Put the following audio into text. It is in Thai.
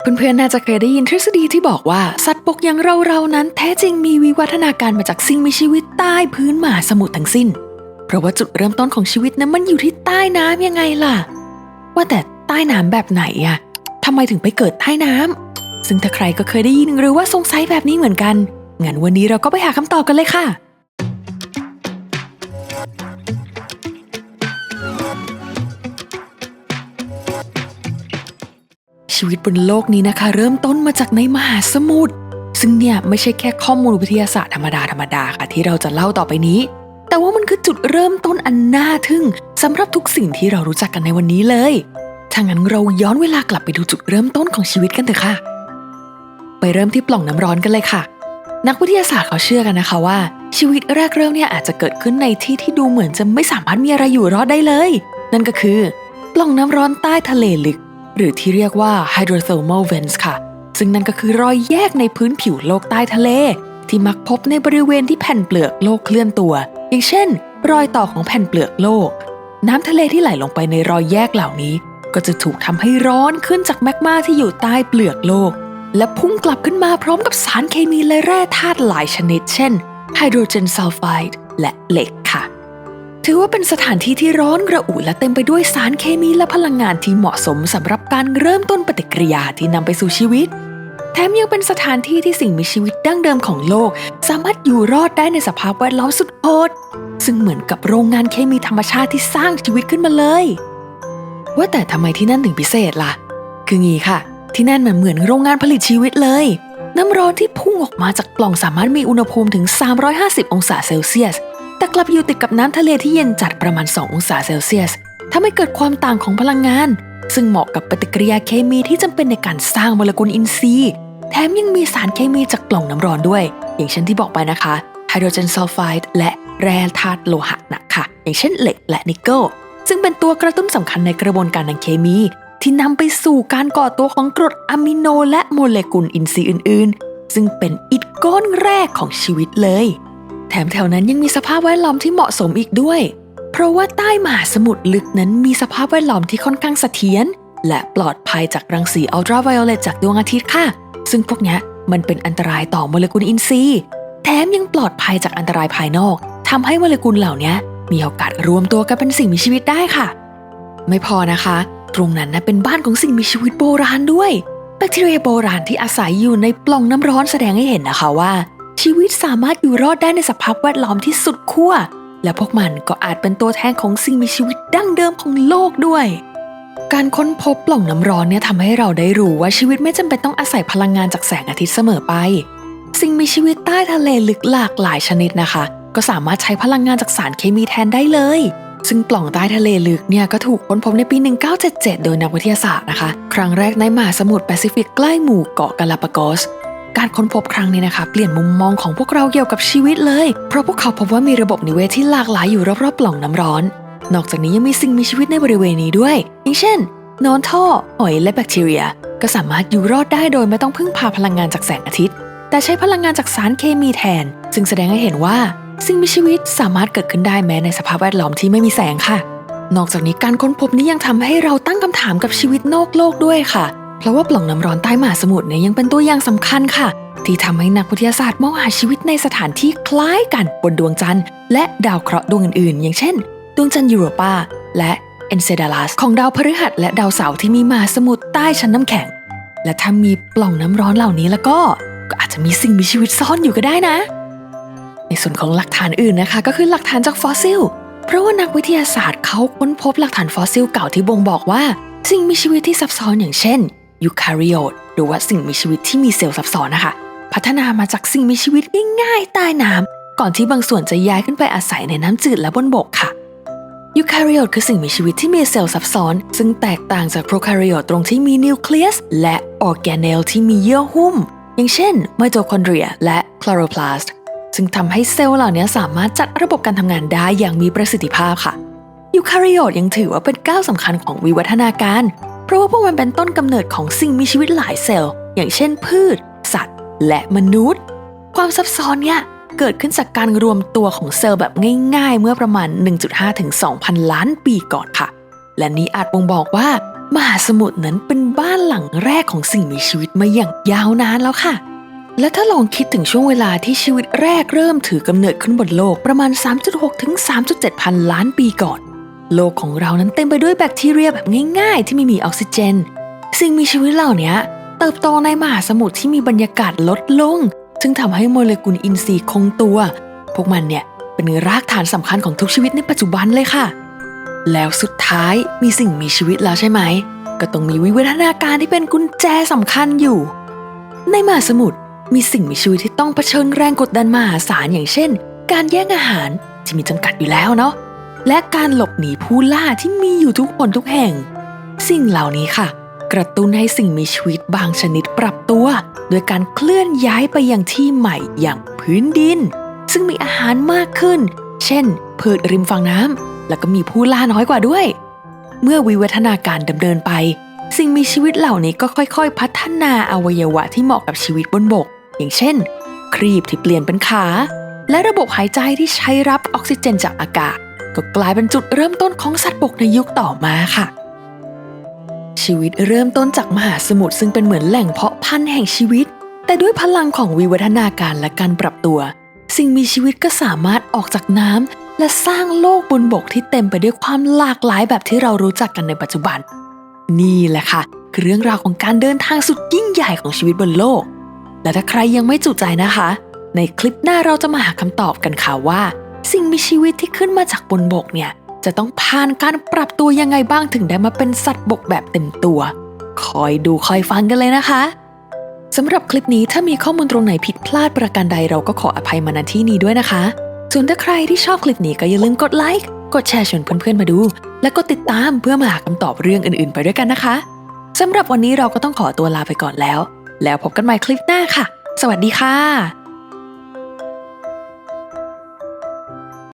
เพื่อนๆ น่าจะเคยได้ยินทฤษฎีที่บอกว่า สัตว์บกอย่างเราๆ นั้นแท้จริงมีวิวัฒนาการมาจากสิ่งมีชีวิตใต้พื้นมหาสมุทรทั้งสิ้น เพราะว่าจุดเริ่มต้นของชีวิตนั้นมันอยู่ที่ใต้น้ำยังไงล่ะ ว่าแต่ใต้น้ำแบบไหนอะทำไมถึงไปเกิดใต้น้ำซึ่งถ้าใครก็เคยได้ยินหรือว่าสงสัยแบบนี้เหมือนกันงั้นวันนี้เราก็ไปหาคำตอบกันเลยค่ะ ชีวิตบนโลกนี้นะคะ เริ่มต้นมาจากในมหาสมุทรซึ่งเนี่ยไม่ใช่แค่ข้อมูลวิทยาศาสตร์ธรรมดาธรรมดาค่ะที่เราจะเล่าต่อไปนี้ แต่ว่ามันคือจุดเริ่มต้นอันน่าทึ่งสำหรับทุกสิ่งที่เรารู้จักกันในวันนี้เลยถ้างั้นเราย้อนเวลากลับไปดูจุดเริ่มต้นของชีวิตกันเถอะค่ะ ไปเริ่มที่ปล่องน้ำร้อนกันเลยค่ะ นักวิทยาศาสตร์เขาเชื่อกันนะคะว่า ชีวิตแรกเริ่มเนี่ยอาจจะเกิดขึ้นในที่ที่ดูเหมือนจะไม่สามารถมีอะไรอยู่รอดได้เลย นั่นก็คือ ปล่องน้ำร้อนใต้ทะเลลึก หรือที่เรียกว่า hydrothermal vents ค่ะ ซึ่งนั่นก็คือรอยแยกในพื้นผิวโลกใต้ทะเล ที่มักพบในบริเวณที่แผ่นเปลือกโลกเคลื่อนตัว อย่างเช่น รอยต่อของแผ่นเปลือกโลก น้ำทะเลที่ไหลลงไปในรอยแยกเหล่านี้ ก็จะถูกทำให้ร้อนขึ้นจากแมกมาที่อยู่ใต้เปลือกโลก และพุ่งกลับขึ้นมาพร้อมกับสารเคมีและแร่ธาตุหลายชนิด เช่นไฮโดรเจนซัลไฟด์และเหล็กค่ะ ถือว่าเป็นสถานที่ที่ร้อนระอุและเต็มไปด้วยสารเคมีและพลังงานที่เหมาะสมสำหรับการเริ่มต้นปฏิกิริยาที่นำไปสู่ชีวิต แถมยังเป็นสถานที่ที่สิ่งมีชีวิตดั้งเดิมของโลก สามารถอยู่รอดได้ในสภาพแวดล้อมสุดโหดซึ่งเหมือนกับโรงงานเคมีธรรมชาติที่สร้างชีวิตขึ้นมาเลย ว่าแต่ทำไมที่นั่นถึงพิเศษล่ะ คืองี้ค่ะ ที่นั่นมันเหมือนโรงงานผลิตชีวิตเลย น้ำร้อนที่พุ่งออกมาจากปล่องสามารถมีอุณหภูมิถึง 350 องศาเซลเซียส แต่กลับอยู่ติดกับน้ำทะเลที่เย็นจัดประมาณ 2 องศาเซลเซียสทำให้เกิดความต่างของพลังงาน ซึ่งเหมาะกับปฏิกิริยาเคมีที่จำเป็นในการสร้างโมเลกุลอินทรีย์ แถมยังมีสารเคมีจากปล่องน้ำร้อนด้วย อย่างเช่นที่บอกไปนะคะไฮโดรเจนซัลไฟด์และแร่ธาตุโลหะหนักค่ะ อย่างเช่นเหล็กและนิกเกิลซึ่งเป็นตัวกระตุ้นสำคัญในกระบวนการทางเคมี ที่นำไปสู่การก่อตัวของกรดอะมิโนและโมเลกุลอินทรีย์อื่น ๆ ซึ่งเป็นอิฐก้อนแรกของชีวิตเลย แถมแถวนั้นยังมีสภาพแวดล้อมที่เหมาะสมอีกด้วย เพราะว่าใต้มหาสมุทรลึกนั้นมีสภาพแวดล้อมที่ค่อนข้างเสถียรและปลอดภัยจากรังสีอัลตราไวโอเลตจากดวงอาทิตย์ค่ะ ซึ่งพวกนี้มันเป็นอันตรายต่อโมเลกุลอินทรีย์ แถมยังปลอดภัยจากอันตรายภายนอกทำให้โมเลกุลเหล่านี้มีโอกาสรวมตัวกันเป็นสิ่งมีชีวิตได้ค่ะ ไม่พอนะคะ ตรงนั้นนะเป็นบ้านของสิ่งมีชีวิตโบราณด้วยแบคทีเรียโบราณที่อาศัยอยู่ในปล่องน้ำร้อนแสดงให้เห็นนะคะว่า ชีวิตสามารถอยู่รอดได้ในสภาพแวดล้อมที่สุดขั้ว และพวกมันก็อาจเป็นตัวแทนของสิ่งมีชีวิตดั้งเดิมของโลกด้วย การค้นพบปล่องน้ำร้อนเนี่ยทำให้เราได้รู้ว่าชีวิตไม่จำเป็นต้องอาศัยพลังงานจากแสงอาทิตย์เสมอไป สิ่งมีชีวิตใต้ทะเลลึกหลากหลายชนิดนะคะ ก็สามารถใช้พลังงานจากสารเคมีแทนได้เลย ซึ่งปล่องใต้ทะเลลึกเนี่ยก็ถูกค้นพบในปี 1977 โดยนักวิทยาศาสตร์นะคะ ครั้งแรกในมหาสมุทรแปซิฟิกใกล้หมู่เกาะกาลาปากอส การค้นพบครั้งนี้นะคะเปลี่ยนมุมมองของพวกเราเกี่ยวกับชีวิตเลย เพราะพวกเขาพบว่ามีระบบนิเวศที่หลากหลายอยู่รอบๆปล่องน้ำร้อน นอกจากนี้ยังมีสิ่งมีชีวิตในบริเวณนี้ด้วยอย่างเช่นนอนท่อหอยและแบคทีเรีย ก็สามารถอยู่รอดได้โดยไม่ต้องพึ่งพาพลังงานจากแสงอาทิตย์ แต่ใช้พลังงานจากสารเคมีแทน ซึ่งแสดงให้เห็นว่า สิ่งมีชีวิตสามารถเกิดขึ้นได้แม้ในสภาพแวดล้อมที่ไม่มีแสงค่ะ นอกจากนี้การค้นพบนี้ยังทำให้เราตั้งคำถามกับชีวิตนอกโลกด้วยค่ะ เพราะว่าปล่องน้ำร้อนใต้มหาสมุทรเนี่ยยังเป็นตัวอย่างสำคัญค่ะ ที่ทำให้นักวิทยาศาสตร์มองหาชีวิตในสถานที่คล้ายกันบนดวงจันทร์ และดาวเคราะห์ดวงอื่นๆ อย่างเช่น ดวงจันทร์ยูโรปาและเอนเซดาลัสของดาวพฤหัสและดาวเสาร์ที่มีมหาสมุทรใต้ชั้นน้ำแข็ง และถ้ามีปล่องน้ำร้อนเหล่านี้แล้วก็ก็อาจจะมีสิ่งมีชีวิตซ่อนอยู่ก็ได้นะ ในส่วนของหลักฐานอื่นนะคะ ก็คือหลักฐานจากฟอสซิล เพราะว่านักวิทยาศาสตร์เขาค้นพบหลักฐานฟอสซิลเก่าที่บ่งบอกว่า สิ่งมีชีวิตที่ซับซ้อนอย่างเช่น ยูคาริโอตหรือว่าสิ่งมีชีวิตที่มีเซลล์ซับซ้อนนะคะ พัฒนามาจากสิ่งมีชีวิตง่ายๆใต้น้ำก่อนที่บางส่วนจะย้ายขึ้นไปอาศัยในน้ำจืดและบนบกค่ะยูคาริโอตคือสิ่งมีชีวิตที่มีเซลล์ซับซ้อน ซึ่งแตกต่างจากโปรคาริโอตตรงที่มีนิวเคลียสและออร์แกเนลที่มีเยื่อหุ้ม อย่างเช่นไมโตคอนเดรียและคลอโรพลาสต์ซึ่งทำให้เซลล์เหล่านี้สามารถจัดระบบการทำงานได้อย่างมีประสิทธิภาพค่ะยูคาริโอตยังถือว่าเป็นก้าวสำคัญของวิวัฒนาการ ราะว่าพวกมันเป็นต้นกำเนิดของสิ่งมีชีวิตหลายเซลล์ อย่างเช่นพืช สัตว์ และมนุษย์ ความซับซ้อนเนี่ยเกิดขึ้นจากการรวมตัวของเซลล์แบบง่ายๆ เมื่อประมาณ 1.5 ถึง 2,000 ล้านปีก่อนค่ะ และนี้อาจบ่งบอกว่า มหาสมุทรนั้นเป็นบ้านหลังแรกของสิ่งมีชีวิตมาอย่างยาวนานแล้วค่ะ และถ้าลองคิดถึงช่วงเวลาที่ชีวิตแรกเริ่มถือกำเนิดขึ้นบนโลกประมาณ 3.6 ถึง 3.7 พันล้านปีก่อน โลกของเรานั้นเต็มไปด้วยแบคทีเรียแบบง่ายๆ ที่ไม่มีออกซิเจน สิ่งมีชีวิตเหล่านี้เติบโตในมหาสมุทรที่มีบรรยากาศลดลง ซึ่งทำให้โมเลกุลอินทรีย์คงตัว พวกมันเนี่ยเป็นรากฐานสำคัญของทุกชีวิตในปัจจุบันเลยค่ะ แล้วสุดท้ายมีสิ่งมีชีวิตแล้วใช่ไหม ก็ต้องมีวิวัฒนาการที่เป็นกุญแจสำคัญอยู่ ในมหาสมุทรมีสิ่งมีชีวิตที่ต้องเผชิญแรงกดดันมหาศาลอย่างเช่น การแย่งอาหารที่มีจำกัดอยู่แล้วเนาะ และการหลบหนีผู้ล่าที่มีอยู่ทุกคนทุกแห่ง สิ่งเหล่านี้ค่ะ กระตุ้นให้สิ่งมีชีวิตบางชนิดปรับตัว โดยการเคลื่อนย้ายไปยังที่ใหม่อย่างพื้นดิน ซึ่งมีอาหารมากขึ้น เช่นพืชริมฝั่งน้ำแล้วก็มีผู้ล่าน้อยกว่าด้วย เมื่อวิวัฒนาการดำเนินไป สิ่งมีชีวิตเหล่านี้ก็ค่อยๆ พัฒนาอวัยวะที่เหมาะกับชีวิตบนบก อย่างเช่น ครีบที่เปลี่ยนเป็นขา และระบบหายใจที่ใช้รับออกซิเจนจากอากาศ ก็กลายเป็นจุดเริ่มต้นของสัตว์บกในยุคต่อมาค่ะ ชีวิตเริ่มต้นจากมหาสมุทรซึ่งเป็นเหมือนแหล่งเพาะพันธุ์แห่งชีวิต แต่ด้วยพลังของวิวัฒนาการและการปรับตัว สิ่งมีชีวิตก็สามารถออกจากน้ำและสร้างโลกบนบกที่เต็มไปด้วยความหลากหลายแบบที่เรารู้จักกันในปัจจุบัน นี่แหละค่ะคือเรื่องราวของการเดินทางสุดยิ่งใหญ่ของชีวิตบนโลก และถ้าใครยังไม่จุใจนะคะ ในคลิปหน้าเราจะมาหาคำตอบกันค่ะว่า สิ่งมีชีวิตที่ขึ้นมาจากบนบกเนี่ยจะต้องผ่านการปรับตัวยังไงบ้างถึงได้มาเป็นสัตว์บกแบบเต็มตัว คอยดูคอยฟังกันเลยนะคะสำหรับคลิปนี้ถ้ามีข้อมูลตรงไหนผิดพลาดประการใดเราก็ขออภัยมาณที่นี้ด้วยนะคะ ส่วนถ้าใครที่ชอบคลิปนี้ก็อย่าลืมกดไลค์ กดแชร์ชวนเพื่อนๆมาดู และกดติดตามเพื่อมาหาคำตอบเรื่องอื่นๆ ไปด้วยกันนะคะสำหรับวันนี้เราก็ต้องขอตัวลาไปก่อนแล้ว แล้วพบกันใหม่คลิปหน้าค่ะ สวัสดีค่ะ